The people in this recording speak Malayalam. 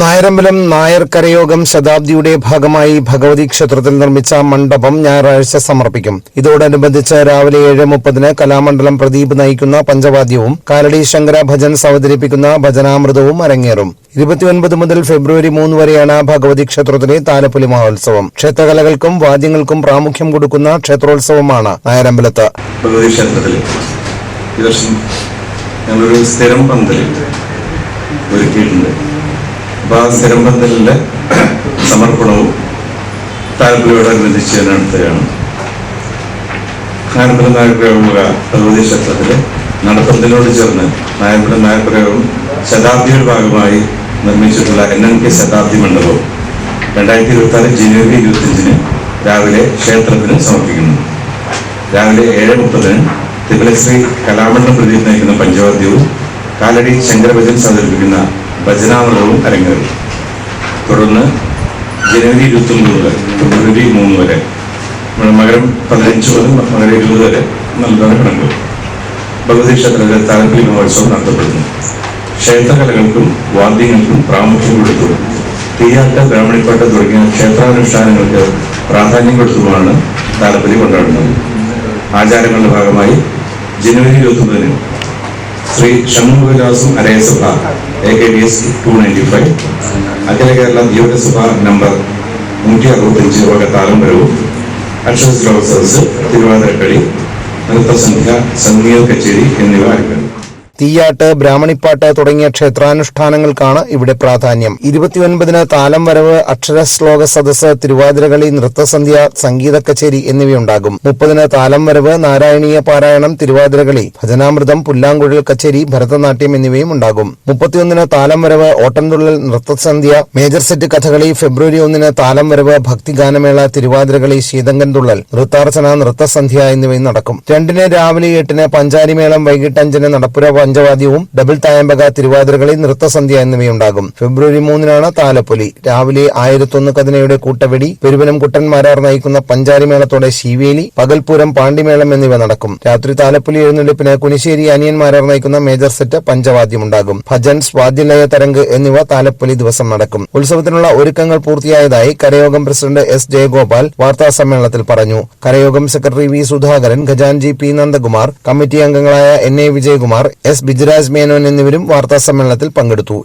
നായരമ്പലം നായർ കരയോഗം ശതാബ്ദിയുടെ ഭാഗമായി ഭഗവതി ക്ഷേത്രത്തിൽ നിർമ്മിച്ച മണ്ഡപം ഞായറാഴ്ച സമർപ്പിക്കും. ഇതോടനുബന്ധിച്ച് രാവിലെ ഏഴ് മുപ്പതിന് കലാമണ്ഡലം പ്രദീപ് നയിക്കുന്ന പഞ്ചവാദ്യവും കാലടി ശങ്കര ഭജൻസ് അവതരിപ്പിക്കുന്ന ഭജനാമൃതവും അരങ്ങേറും. ഇരുപത്തിയൊൻപത് മുതൽ ഫെബ്രുവരി മൂന്ന് വരെയാണ് ഭഗവതി ക്ഷേത്രത്തിലെ താലപ്പൊലി മഹോത്സവം. ക്ഷേത്രകലകൾക്കും വാദ്യങ്ങൾക്കും പ്രാമുഖ്യം കൊടുക്കുന്ന ക്ഷേത്രോത്സവമാണ് നായരമ്പലത്ത്. ഒരുക്കിയിട്ടുണ്ട്. അപ്പോൾ ആ സ്ഥിരം പന്തലിന്റെ സമർപ്പണവും താല്പര്യോടനുബന്ധിച്ച് നടത്തുകയാണ്. നായർപുരം നായപ്രയോഗ ഭഗവതി ക്ഷേത്രത്തിലെ നടപ്പന്തലിനോട് ചേർന്ന് നായർപുരം നായപ്രയോഗം ശതാബ്ദിയുടെ ഭാഗമായി നിർമ്മിച്ചിട്ടുള്ള എൻ എൻ കെ ശതാബ്ദി മണ്ഡപവും രണ്ടായിരത്തി ഇരുപത്തി ആറ് ജനുവരി ഇരുപത്തിയഞ്ചിന് രാവിലെ ക്ഷേത്രത്തിന് സമർപ്പിക്കുന്നു. രാവിലെ ഏഴ് മുപ്പതിന് തിരുവലശ്രീ കലാമണ്ഡലം പ്രദീപ് നയിക്കുന്ന പഞ്ചവാദ്യവും കാലടി ശങ്കരഭജൻ അവതരിപ്പിക്കുന്ന ഭജനാമൃതവും അരങ്ങേറി. തുടർന്ന് ജനുവരി ഇരുപത്തൊന്ന് മുതൽ ഫെബ്രുവരി മൂന്ന് വരെ മകരം പതിനഞ്ച് മുതൽ മകരം ഇരുപത് വരെ നൽകുന്ന കണങ്ങൾ ഭഗവതി ക്ഷേത്രത്തിലെ താലപ്പൊലി മഹോത്സവം നടത്തപ്പെടുന്നു. ക്ഷേത്രകലകൾക്കും വാദ്യങ്ങൾക്കും പ്രാമുഖ്യം കൊടുത്തു. തീയാട്ട ബ്രാഹ്മണിപ്പാട്ട് തുടങ്ങിയ ക്ഷേത്രാനുഷ്ഠാനങ്ങൾക്ക് പ്രാധാന്യം കൊടുത്തുമാണ് താലപ്പലി കൊണ്ടാടുന്നത്. ആചാരങ്ങളുടെ ഭാഗമായി ജനുവരി ഇരുപത്തൊമ്പതിന് Shri Shanmukhavilasam Arayasabha A K D S two ninety Akhila Kerala Yogasabha number നൂറ്റി അറുപത്തഞ്ച് വക താലംബരവും അക്ഷര സദസ് തിരുവാതിരക്കളി നൃത്തസംഖ്യ സംഗീത കച്ചേരി എന്നിവ ആരംഭിക്കും തീയാട്ട് ബ്രാഹ്മണിപ്പാട്ട് തുടങ്ങിയ ക്ഷേത്രാനുഷ്ഠാനങ്ങൾക്കാണ് ഇവിടെ പ്രാധാന്യം. ഇരുപത്തിയൊൻപതിന് താലം വരവ് അക്ഷര ശ്ലോക സദസ് തിരുവാതിരകളി നൃത്തസന്ധ്യ സംഗീത കച്ചേരി എന്നിവയുണ്ടാകും. മുപ്പതിന് താലം വരവ് നാരായണീയ പാരായണം തിരുവാതിരകളി ഭജനാമൃതം പുല്ലാങ്കുഴൽ കച്ചേരി ഭരതനാട്യം എന്നിവയും ഉണ്ടാകും. മുപ്പത്തിയൊന്നിന് താലം വരവ് ഓട്ടംതുള്ളൽ നൃത്തസന്ധ്യ മേജർ സെറ്റ് കഥകളി ഫെബ്രുവരി ഒന്നിന് താലം വരവ് ഭക്തിഗാനമേള തിരുവാതിരകളി ശീതങ്കൻ തുള്ളൽ നൃത്താർച്ചന നൃത്തസന്ധ്യ എന്നിവയും നടക്കും. രണ്ടിന് രാവിലെ എട്ടിന് പഞ്ചാരിമേളം വൈകിട്ട് അഞ്ചിന് നടപ്പുര പഞ്ചവാദ്യവും ഡബിൾ തായമ്പക തിരുവാതിരകളി നൃത്തസന്ധ്യ എന്നിവയുണ്ടാകും. ഫെബ്രുവരി മൂന്നിനാണ് താലപ്പൊലി. രാവിലെ ആയിരത്തൊന്ന് കതിനയുടെ കൂട്ടവെടി പെരുവനം കുട്ടന്മാരാർ നയിക്കുന്ന പഞ്ചാരിമേളത്തോടെ ശിവേലി പകൽപൂരം പാണ്ടിമേളം എന്നിവ നടക്കും. രാത്രി താലപ്പൊലി എഴുന്നള്ളിപ്പിന് കുനിശ്ശേരി അനിയന്മാരാർ നയിക്കുന്ന മേജർ സെറ്റ് പഞ്ചവാദ്യമുണ്ടാകും. ഭജൻസ് വാദ്യലയ തരംഗ് എന്നിവ താലപ്പൊലി ദിവസം നടക്കും. ഉത്സവത്തിനുള്ള ഒരുക്കങ്ങൾ പൂർത്തിയായതായി കരയോഗം പ്രസിഡന്റ് എസ് ജയഗോപാൽ വാർത്താ സമ്മേളനത്തിൽ പറഞ്ഞു. കരയോഗം സെക്രട്ടറി വി സുധാകരൻ ഖജാൻജി പി നന്ദകുമാർ കമ്മിറ്റി അംഗങ്ങളായ N A Vijayakumar S Bijuraj Menon എന്നിവരും വാർത്താ സമ്മേളനത്തിൽ പങ്കെടുത്തു.